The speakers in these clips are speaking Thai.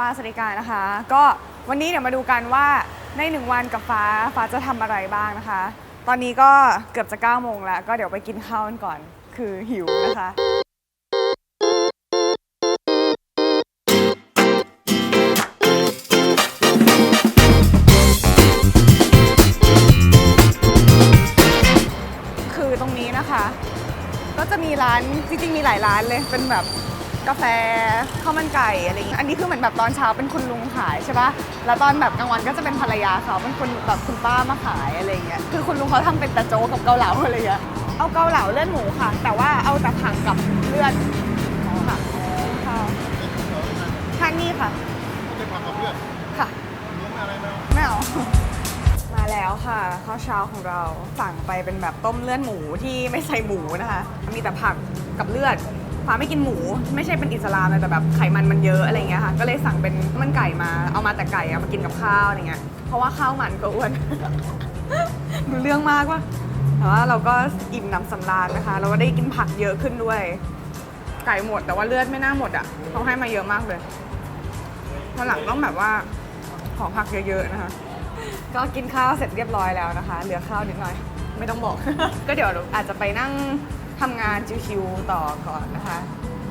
ฟ้าสวัสดิการนะคะ ก็วันนี้เดี๋ยวมาดูกันว่าในหนึ่งวันกับฟ้าฟ้าจะทำอะไรบ้างนะคะ ตอนนี้ก็เกือบจะ9ก้าโมงแล้ว ก็เดี๋ยวไปกินข้าวกันก่อน คือหิวนะคะ คือตรงนี้นะคะ ก็จะมีร้านจริงๆมีหลายร้านเลยเป็นแบบ กาแฟข้าวมันไก่อะไรอย่างเงี้ยอันนี้คือเหมือนแบบตอนเช้าเป็นคุณลุงขายใช่ปะแล้วตอนแบบกลางวันก็จะเป็นภรรยาเขาเป็นคนแบบคุณป้ามาขายอะไรอย่างเงี้ยคือคุณลุงเขาทำเป็นแต่โจ๊กกับเกาเหลาอะไรอย่างเงี้ยเอาเกาเหลาเลือดหมูค่ะ แต่ว่าเอาแต่ผักกับเลือดค่ะค่ะทานนี่ค่ะจะทำกับเพื่อนค่ะเลี้ยงอะไรไหมไม่เอา มาแล้วค่ะข้าวเช้าของเราสั่งไปเป็นแบบต้มเลือดหมูที่ไม่ใส่หมูนะคะ มีแต่ผักกับเลือด ฟ้าไม่กินหมู ไม่ใช่เป็นอิสลามเลยแต่แบบไขมันมันเยอะอะไรเงี้ยค่ะก็เลยสั่งเป็นมันไก่มาเอามาแต่ไก่อะมากินกับข้าวอะไรเงี้ยเพราะว่าข้าวมันก็อ้วน ดูเรื่องมากว่าแต่ว่าเราก็อิ่มหนำสำราญนะคะ เราก็ได้กินผักเยอะขึ้นด้วย ไก่หมดแต่ว่าเลือดไม่น่าหมดอะเขาให้มาเยอะมากเลยวันหลังต้องแบบว่าขอผักเยอะๆนะคะ ก็กินข้าวเสร็จเรียบร้อยแล้วนะคะ เหลือข้าวนิดหน่อย ไม่ต้องบอก ก็เดี๋ยวอาจจะไปนั่ง ทำงานชิวๆต่อก่อนนะคะ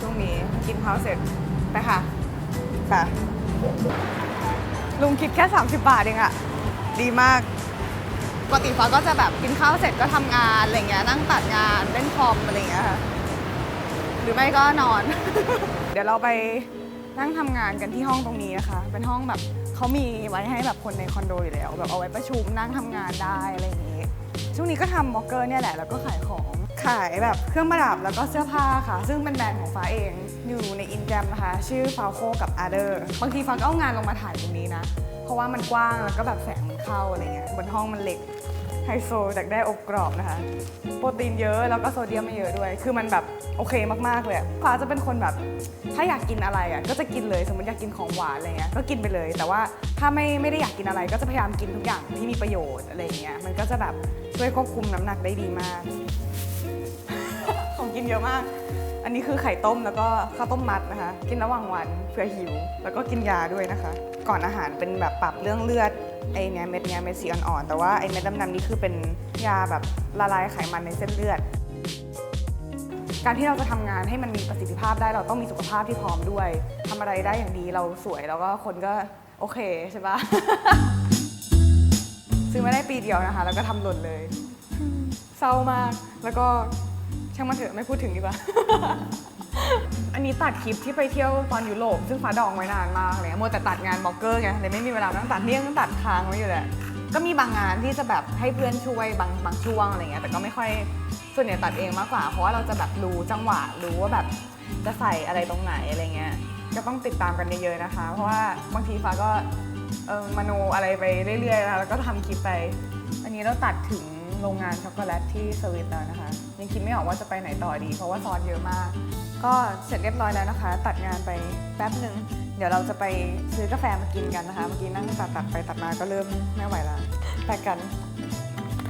ช่วงนี้กินข้าวเสร็จไปค่ะไปลุงคิดแค่ 30 บาทเองอะดีมากปกติฟ้าก็จะแบบกินข้าวเสร็จก็ทำงานอะไรเงี้ยนั่งตัดงานเล่นคอมอะไรเงี้ยค่ะหรือไม่ก็นอน เดี๋ยวเราไปนั่งทำงานกันที่ห้องตรงนี้นะคะ เป็นห้องแบบเขามีไว้ให้แบบคนในคอนโดอยู่แล้วแบบเอาไว้ประชุมนั่งทำงานได้อะไรอย่างนี้ ช่วงนี้ก็ทำบล็อกเกอร์เนี่ยแหละแล้วก็ขายของ ขายแบบเครื่องประดับแล้วก็เสื้อผ้าค่ะ ซึ่งเป็นแบรนด์ของฟ้าเองอยู่ในอินแกรมนะคะ ชื่อฟาโคกับอาร์เดอร์บางทีฟ้าก็เอางานลงมาถ่ายตรงนี้นะ เพราะว่ามันกว้างแล้วก็แบบแสงมันเข้าอะไรเงี้ยบนห้องมันเล็กไฮโซจากได้อบกรอบนะคะ โปรตีนเยอะแล้วก็โซเดียมไม่เยอะด้วย คือมันแบบโอเคมากๆเลยฟ้าจะเป็นคนแบบ ถ้าอยากกินอะไรอะก็จะกินเลยสมมติอยากกินของหวานอะไรเงี้ยก็กินไปเลย แต่ว่าถ้าไม่ไม่ได้อยากกินอะไร ก็จะพยายามกินทุกอย่างที่มีประโยชน์อะไรเงี้ยมันก็จะแบบช่วยควบคุมน้ำหนักได้ดีมาก ของกินเยอะมาก อันนี้คือไข่ต้มแล้วก็ข้าวต้มมัดนะคะ กินระหว่างวันเผื่อหิว แล้วก็กินยาด้วยนะคะ ก่อนอาหารเป็นแบบปรับเรื่องเลือดไอเนี้ยเม็ดเนี้ยเม็ดสีอ่อนๆแต่ว่าไอเม็ดดำๆนี่คือเป็นยาแบบละลายไขมันในเส้นเลือด การที่เราจะทำงานให้มันมีประสิทธิภาพได้เราต้องมีสุขภาพที่พร้อมด้วยทำอะไรได้อย่างดีเราสวยแล้วก็คนก็โอเคใช่ปะซื้อมาได้ปีเดียวนะคะ แล้วก็ทำหล่นเลย เศร้ามากแล้วก็ ช่างมันเถอะไม่พูดถึงดีกว่า อันนี้ตัดคลิปที่ไปเที่ยวตอนยุโรปซึ่งฟ้าดองไว้นานมากเลยมัวแต่ตัดงานบล็อกเกอร์ไงเลยไม่มีเวลานั่งตัดเนี่ยยังตัดค้างไว้อยู่เลยก็มีบางงานที่จะแบบให้เพื่อนช่วยบางบางช่วงอะไรเงี้ยแต่ก็ไม่ค่อยส่วนใหญ่ตัดเองมากกว่า เพราะว่าเราจะแบบรู้จังหวะรู้ว่าแบบจะใส่อะไรตรงไหนอะไรเงี้ยก็ต้องติดตามกันเยอะๆนะคะ เพราะว่าบางทีฟ้าก็เออมโนอะไรไปเรื่อยๆแล้วก็ทำคลิปไป อันนี้เราตัดถึง โรงงานช็อกโกแลตที่สวิตแล้วนะคะยังคิดไม่ออกว่าจะไปไหนต่อดี เพราะว่าซอสเยอะมาก ก็เสร็จเรียบร้อยแล้วนะคะ ตัดงานไปแป๊บหนึ่งเดี๋ยวเราจะไปซื้อกาแฟมากินกันนะคะ เมื่อกี้นั่งตัดตัดไปตัดมาก็เริ่มไม่ไหวแล้วไปกัน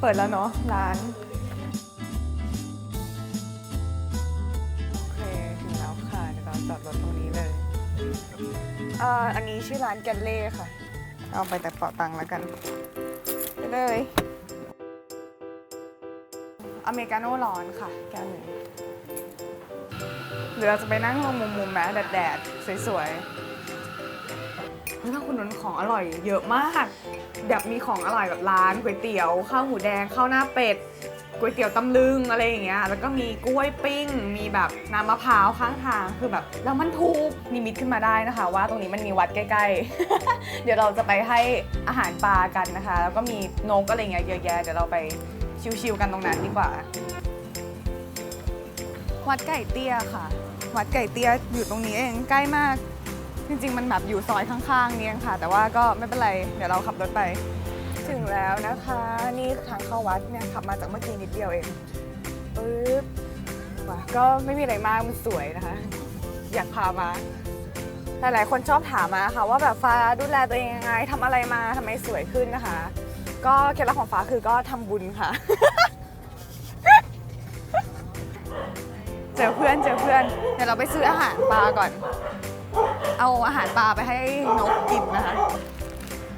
เปิดแล้วเนาะร้านโอเคถึงแล้วค่ะเดี๋ยวเราจอดรถตรงนี้เลยเอ่ออันนี้ชื่อร้านแกนเล่ค่ะ เอาไปแต่เป๋าตังค์แล้วกันไปเลย อเมริกาโน่ร้อนค่ะ แก้วหนึ่งหรือเราจะไปนั่งตรงมุมๆแม้แดดๆสวยๆเฮ้ยถ้าคุณนนของอร่อยเยอะมาก แบบมีของอร่อยแบบร้านก๋วยเตี๋ยวข้าวหมูแดงข้าวหน้าเป็ดก๋วยเตี๋ยวตำลึงอะไรอย่างเงี้ย แล้วก็มีกล้วยปิ้ง มีแบบน้ำมะพร้าวข้างทาง คือแบบแล้วมันถูกนิมิตขึ้นมาได้นะคะ ว่าตรงนี้มันมีวัดใกล้ๆ เดี๋ยวเราจะไปให้อาหารปลากันนะคะ แล้วก็มีนกอะไรเงี้ยเยอะแยะ เดี๋ยวเราไป ชิวๆกันตรงนั้นดีกว่า วัดไก่เตี้ยค่ะ วัดไก่เตี้ยอยู่ตรงนี้เองใกล้มาก จริงๆ มันแบบอยู่ซอยข้างๆนี่เองค่ะ แต่ว่าก็ไม่เป็นไร เดี๋ยวเราขับรถไป ถึงแล้วนะคะ นี่ทางเข้าวัดเนี่ยขับมาจากเมื่อกี้นิดเดียวเองปึ๊บว้าก็ไม่มีอะไรมากมันสวยนะคะ อยากพามาหลายๆคนชอบถามมาค่ะ ว่าแบบฟ้าดูแลตัวเองยังไงทำอะไรมาทำไมสวยขึ้นนะคะ ก็เคล็ดลับของฟ้าคือก็ทำบุญค่ะ เจอเพื่อนเจอเพื่อน เดี๋ยวเราไปซื้ออาหารปลาก่อน เอาอาหารปลาไปให้นกกินนะคะ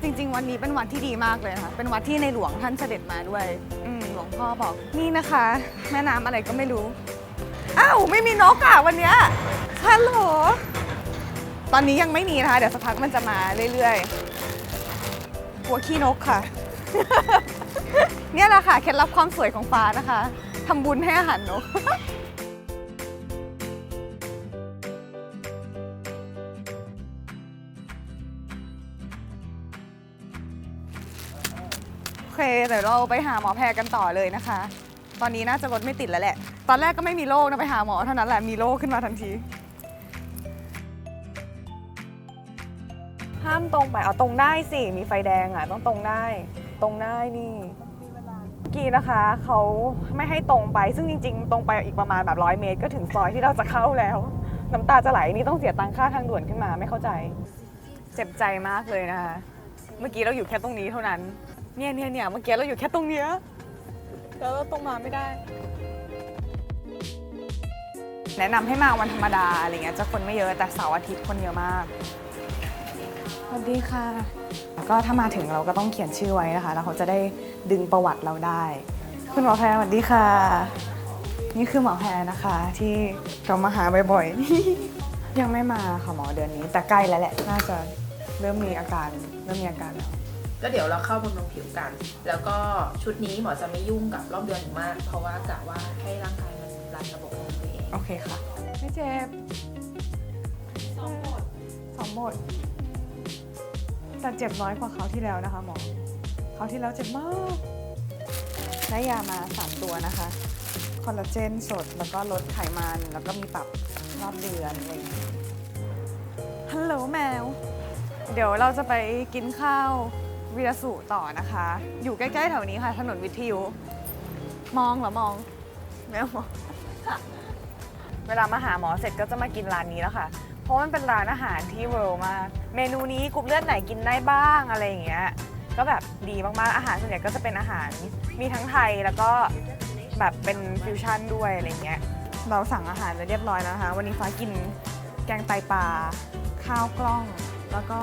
จริงๆ วันนี้เป็นวันที่ดีมากเลยนะคะเป็นวันที่ในหลวงท่านเสด็จมาด้วย อืมหลวงพ่อบอก นี่นะคะ แม่น้ำอะไรก็ไม่รู้ อ้าวไม่มีนกอะวันเนี้ยฮัลโหล ตอนนี้ยังไม่มีนะคะ เดี๋ยวสักพักมันจะมาเรื่อยๆ กลัวขี้นกค่ะ เนี่ยแหละค่ะ เคล็ดลับความสวยของฟ้านะคะทำบุญให้อาหารนกโอเคเดี๋ยวเราไปหาหมอแพรกันต่อเลยนะคะ ตอนนี้น่าจะรถไม่ติดแล้วแหละ ตอนแรกก็ไม่มีโรคนะไปหาหมอเท่านั้นแหละมีโรคขึ้นมาทันที ห้ามตรงไปเอาตรงได้สิ มีไฟแดงอะต้องตรงได้ ตรงได้นี่เมื่อกี้นะคะเขาไม่ให้ตรงไปซึ่งจริง ๆ ตรงไปอีกประมาณแบบร้อยเมตร ก็ถึงซอยที่เราจะเข้าแล้ว น้ำตาจะไหลนี่ต้องเสียตังค่าทางด่วนขึ้นมาไม่เข้าใจ เจ็บใจมากเลยนะคะ เมื่อกี้เราอยู่แค่ตรงนี้เท่านั้น เนี่ยเนี่ยเนี่ยเมื่อกี้เราอยู่แค่ตรงเนี้ยแล้วเราตรงมาไม่ได้ แนะนำให้มาวันธรรมดาอะไรเงี้ยจะคนไม่เยอะแต่เสาร์อาทิตย์คนเยอะมากสวัสดีค่ะ แล้วก็ถ้ามาถึงเราก็ต้องเขียนชื่อไว้นะคะ แล้วเขาจะได้ดึงประวัติเราได้ คุณหมอแพรสวัสดีค่ะ นี่คือหมอแพรนะคะ ที่เรามาหาบ่อยๆ ยังไม่มาค่ะหมอเดือนนี้ แต่ใกล้แล้วแหละ น่าจะเริ่มมีอาการเริ่มมีอาการแล้วก็เดี๋ยวเราเข้าบำรุงผิวกัน แล้วก็ชุดนี้หมอจะไม่ยุ่งกับรอบเดือนหนูมาก เพราะว่ากะว่าให้ร่างกายมันรันระบบของตัวเอง โอเคค่ะ ไม่เจ็บสองหมดสองหมด แต่เจ็บน้อยกว่าเขาวที่แล้วนะคะหมอเขาวที่แล้วเจ็บมากได้ยามาสามตัวนะคะ คอลลาเจนสดแล้วก็ลดไขมัน แล้วก็มีปรับรอบเดือนอะไรอย่างเงี้ยฮัลโหลแมว เดี๋ยวเราจะไปกินข้าววีรสุต่อนะคะ อยู่ใกล้ๆแถวนี้ค่ะ ถนนวิทยุ มองเหรอ มองไม่มอง เวลามาหาหมอเสร็จก็จะมากินร้านนี้แล้วค่ะ เพราะมันเป็นร้านอาหารที่เวิร์มาก เมนูนี้กลุ่มเลือดไหนกินได้บ้างอะไรอย่างเงี้ย ก็แบบดีมากๆ อาหารส่วนใหญ่ก็จะเป็นอาหารมีทั้งไทยแล้วก็แบบเป็นฟิวชั่นด้วยอะไรเงี้ย เราสั่งอาหารไปเรียบร้อยแล้วนะคะ วันนี้ฟ้ากินแกงไตปลา ข้าวกล้อง แล้วก็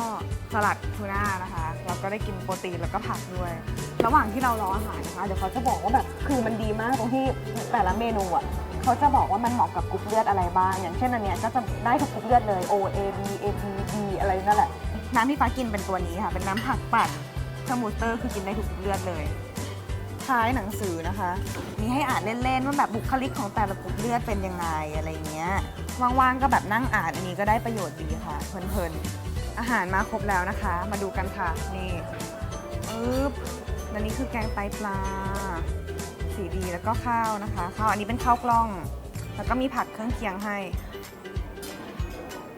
สลัดทูน่านะคะ เราก็ได้กินโปรตีนแล้วก็ผักด้วย ระหว่างที่เรารออาหารนะคะ เดี๋ยวเขาจะบอกว่าแบบคือมันดีมากตรงที่แต่ละเมนูอะ เขาจะบอกว่ามันเหมาะกับกรุ๊ปเลือดอะไรบ้าง อย่างเช่นอันเนี้ยก็จะได้ทุกกรุ๊ปเลือดเลย O A B A B B อะไรนั่นแหละ น้ำที่ฟ้ากินเป็นตัวนี้ค่ะ เป็นน้ำผักปั่นสมูทเตอร์คือกินได้ทุกกรุ๊ปเลือดเลยท้ายหนังสือนะคะ มีให้อ่านเล่นๆว่าแบบบุคลิกของแต่ละกรุ๊ปเลือดเป็นยังไงอะไรเงี้ย ว่างๆก็แบบนั่งอ่านอันนี้ก็ได้ประโยชน์ดีค่ะ เพลินๆ อาหารมาครบแล้วนะคะ มาดูกันค่ะ นี่ปึ๊บและนี่คือแกงไตปลา สีดีแล้วก็ข้าวนะคะ ข้าวอันนี้เป็นข้าวกล้อง แล้วก็มีผักเครื่องเคียงให้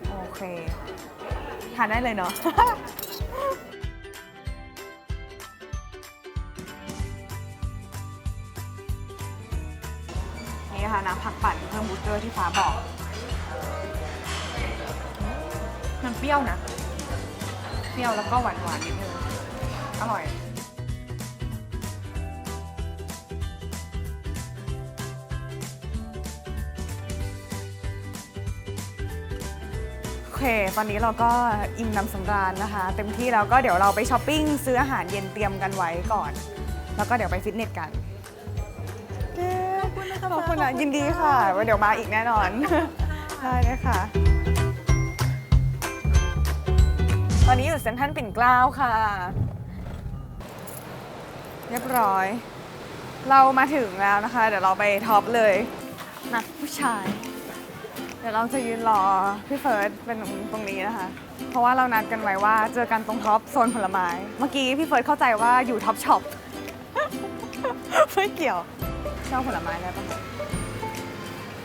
โอเค ทานได้เลยเนาะนี่ค่ะน้ำผักปั่นเพิ่มบูสเตอร์ที่ฟ้าบอก มันเปรี้ยวนะ เปรี้ยวแล้วก็หวานหวานๆนิดนึง อร่อย เค ตอนนี้เราก็อิ่มน้ำสำราญนะคะ เต็มที่แล้วก็เดี๋ยวเราไปช้อปปิ้งซื้ออาหารเย็นเตรียมกันไว้ก่อน แล้วก็เดี๋ยวไปฟิตเนสกันขอบคุณนะคะขอบคุณนะยินดีค่ะไว้เดี๋ยวมาอีกแน่นอนได้เลยค่ะ ตอนนี้อยู่เซ็นทรัลปิ่นเกล้าค่ะ เรียบร้อย เรามาถึงแล้วนะคะ เดี๋ยวเราไปท็อปเลย นัดผู้ชาย เดี๋ยวเราจะยืนรอพี่เฟิร์สเป็นตรงนี้นะคะ เพราะว่าเรานัดกันไว้ว่าเจอกันตรงท็อปโซนผลไม้ เมื่อกี้พี่เฟิร์สเข้าใจว่าอยู่ท็อปช็อป ไม่เกี่ยวชอบผลไม้ได้ปะ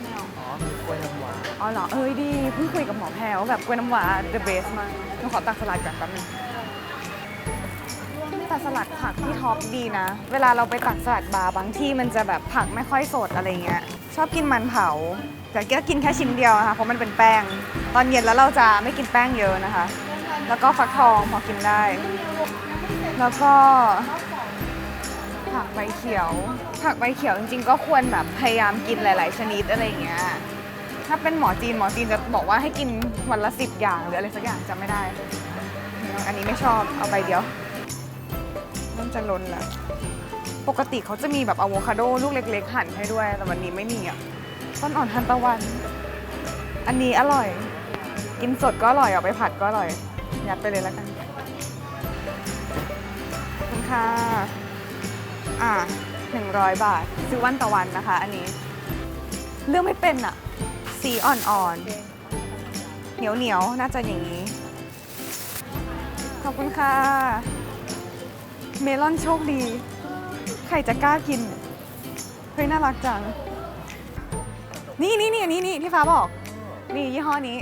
ไม่เอาอ๋อกล้วยน้ำว้าอ๋อเหรอ เอ้ยดีเพิ่งคุยกับหมอแพรว่าแบบกล้วยน้ำว้า the best มากหนูขอตักสลัดก่อนแป๊บนึงแต่สลัดผักที่ท็อปดีนะ เวลาเราไปตักสลัดบาร์บางที่มันจะแบบผักไม่ค่อยสดอะไรเงี้ย ชอบกินมันเผา แต่ก็กินแค่ชิ้นเดียวนะคะเพราะมันเป็นแป้ง ตอนเย็นแล้วเราจะไม่กินแป้งเยอะนะคะ แล้วก็ฟักทองพอกินได้ แล้วก็ผักใบเขียว ผักใบเขียวจริงๆ ก็ควรแบบพยายามกินหลาย ๆ ชนิดอะไรอย่างเงี้ยถ้าเป็นหมอจีนหมอจีนจะบอกว่าให้กินวันละสิบอย่างหรืออะไรสักอย่างจำไม่ได้ อันนี้ไม่ชอบเอาไปเดียวมันจะล้นล้วปกติเขาจะมีแบบอะโวคาโดลูกเล็ก ๆ หั่นให้ด้วย แต่วันนี้ไม่มีอะ ต้นอ่อนทันตะวัน อันนี้อร่อย กินสดก็อร่อยเอาไปผัดก็อร่อย ยัดไปเลยแล้วกันขอบคุณค่ะ อ่าหนึ่งร้อยบาท ซื้อวันต่อวันนะคะ อันนี้เลือกไม่เป็นอะสีอ่อนๆ เหนียวเหนียวๆน่าจะอย่างนี้ ขอบคุณค่ะ เมลอนโชคดี ใครจะกล้ากิน เฮ้ยน่ารักจัง นี่นี่นี่อันนี้นี่ที่ฟ้าบอก นี่ยี่ห้อนี้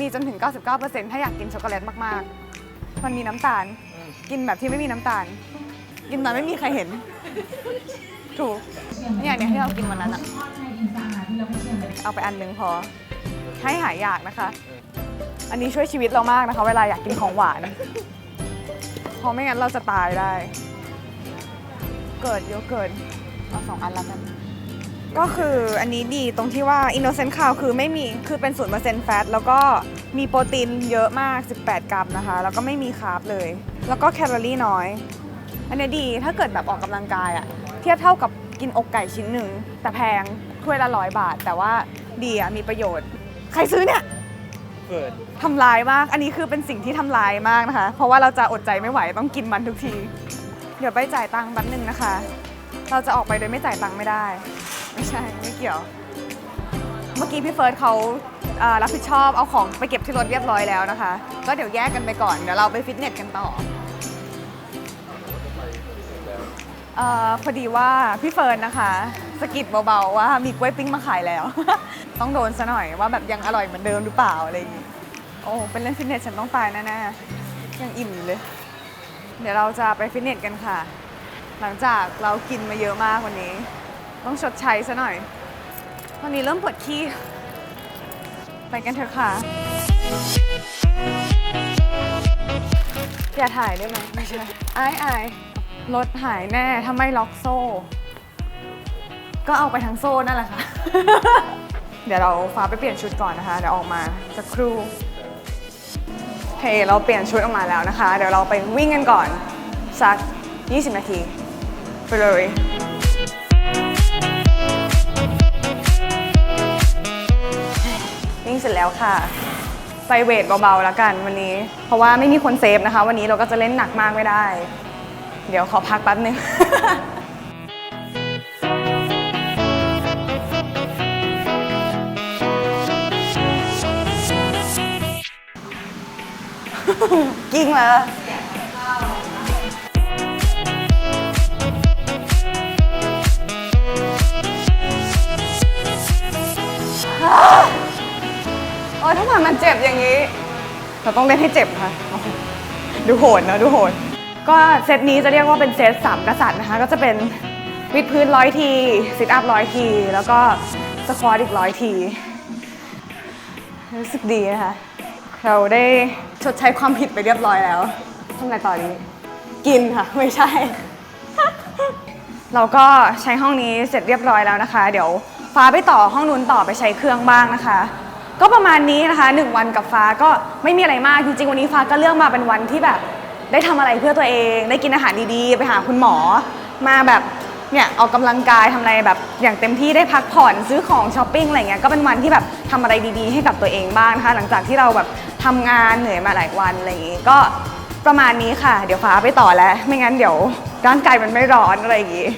มีจนถึง 99%ถ้าอยากกินช็อกโกแลตมากๆ มันมีน้ำตาล กินแบบที่ไม่มีน้ำตาล กินมาไม่มีใครเห็น ถูกเนี่ยเนี่ยที่เรากินวันนั้นอะเอาไปอันหนึ่งพอ ให้หายอยากนะคะ อันนี้ช่วยชีวิตเรามากนะคะ เวลาอยากกินของหวานเพราะไม่งั้นเราจะตายได้ เกิดโยเกิร์ตเอาสองอันแล้วกัน ก็คืออันนี้ดีตรงที่ว่า Innocent Cow คือไม่มีคือเป็น 0%แฟตแล้วก็มีโปรตีนเยอะมาก 18 กรัมนะคะ แล้วก็ไม่มีคาร์บเลย แล้วก็แคลอรี่น้อย อันนี้ดีถ้าเกิดแบบออกกำลังกายอะเทียบเท่ากับกินอกไก่ชิ้นหนึ่ง แต่แพงถ้วยละร้อยบาท แต่ว่าดีอะมีประโยชน์ ใครซื้อเนี่ยเกิดทำลายมาก อันนี้คือเป็นสิ่งที่ทำลายมากนะคะ เพราะว่าเราจะอดใจไม่ไหวต้องกินมันทุกที เดี๋ยวไปจ่ายตังค์แป๊บนึงนะคะ เราจะออกไปโดยไม่จ่ายตังค์ไม่ได้ ไม่ใช่ ไม่เกี่ยว เมื่อกี้พี่เฟิร์สเขาเอ่อรับผิดชอบเอาของไปเก็บที่รถเรียบร้อยแล้วนะคะ ก็เดี๋ยวแยกกันไปก่อน เดี๋ยวเราไปฟิตเนสกันต่อเอ่อพอดีว่าพี่เฟิร์นนะคะสะกิดเบาๆว่ามีกล้วยปิ้งมาขายแล้ว ต้องโดนซะหน่อยว่าแบบยังอร่อยเหมือนเดิมหรือเปล่าอะไรอย่างงี้โอ้เป็นเล่นฟิตเนสฉันต้องตายแน่ๆยังอิ่มอยู่เลย เดี๋ยวเราจะไปฟิตเนสกันค่ะ หลังจากเรากินมาเยอะมากวันนี้ ต้องชดใช้ซะหน่อย ตอนนี้เริ่มปวดขี้ ไปกันเถอะค่ะ อย่าถ่ายได้ไหมไม่ใช่ไอ้ไอ้รถหายแน่ถ้าไม่ล็อกโซ่ ก็เอาไปทั้งโซ่นั่นแหละค่ะ เดี๋ยวเราฟ้าไปเปลี่ยนชุดก่อนนะคะ เดี๋ยวออกมาสักครู่โอเคเราเปลี่ยนชุดออกมาแล้วนะคะ เดี๋ยวเราไปวิ่งกันก่อน สัก 20 นาที ไปเลย แล้วค่ะไปเวทเบาๆแล้วกันวันนี้ เพราะว่าไม่มีคนเซฟนะคะ วันนี้เราก็จะเล่นหนักมากไม่ได้ เดี๋ยวขอพักแป๊บนึงกิ้งแล้วโอ้ยถ้าผ่านมันเจ็บอย่างนี้ เราต้องเล่นให้เจ็บค่ะ ดูโหดนะดูโหด ก็เซตนี้จะเรียกว่าเป็นเซตสามกษัตริย์นะคะ ก็จะเป็นวิดพื้นร้อยทีซิทอัพร้อยที แล้วก็สควอตอีกร้อยที รู้สึกดีนะคะ เราได้ชดใช้ความผิดไปเรียบร้อยแล้วทำไงต่อดีกินค่ะ ไม่ใช่ เราก็ใช้ห้องนี้เสร็จเรียบร้อยแล้วนะคะ เดี๋ยวฟ้าไปต่อห้องนู้นต่อไปใช้เครื่องบ้างนะคะ ก็ประมาณนี้นะคะหนึ่งวันกับฟ้าก็ไม่มีอะไรมากจริงๆวันนี้ฟ้าก็เลือกมาเป็นวันที่แบบ ได้ทำอะไรเพื่อตัวเอง ได้กินอาหารดีๆ ไปหาคุณหมอ มาแบบเนี่ยออกกำลังกายทำอะไรแบบอย่างเต็มที่ได้พักผ่อนซื้อของช้อปปิ้งอะไรเงี้ยก็เป็นวันที่แบบทำอะไรดีๆ ให้กับตัวเองบ้างนะคะ หลังจากที่เราแบบทำงานเหนื่อยมาหลายวันอะไรอย่างงี้ก็ประมาณนี้ค่ะ เดี๋ยวฟ้าไปต่อแล้ว ไม่งั้นเดี๋ยวร่างกายมันไม่ร้อนอะไรอย่างงี้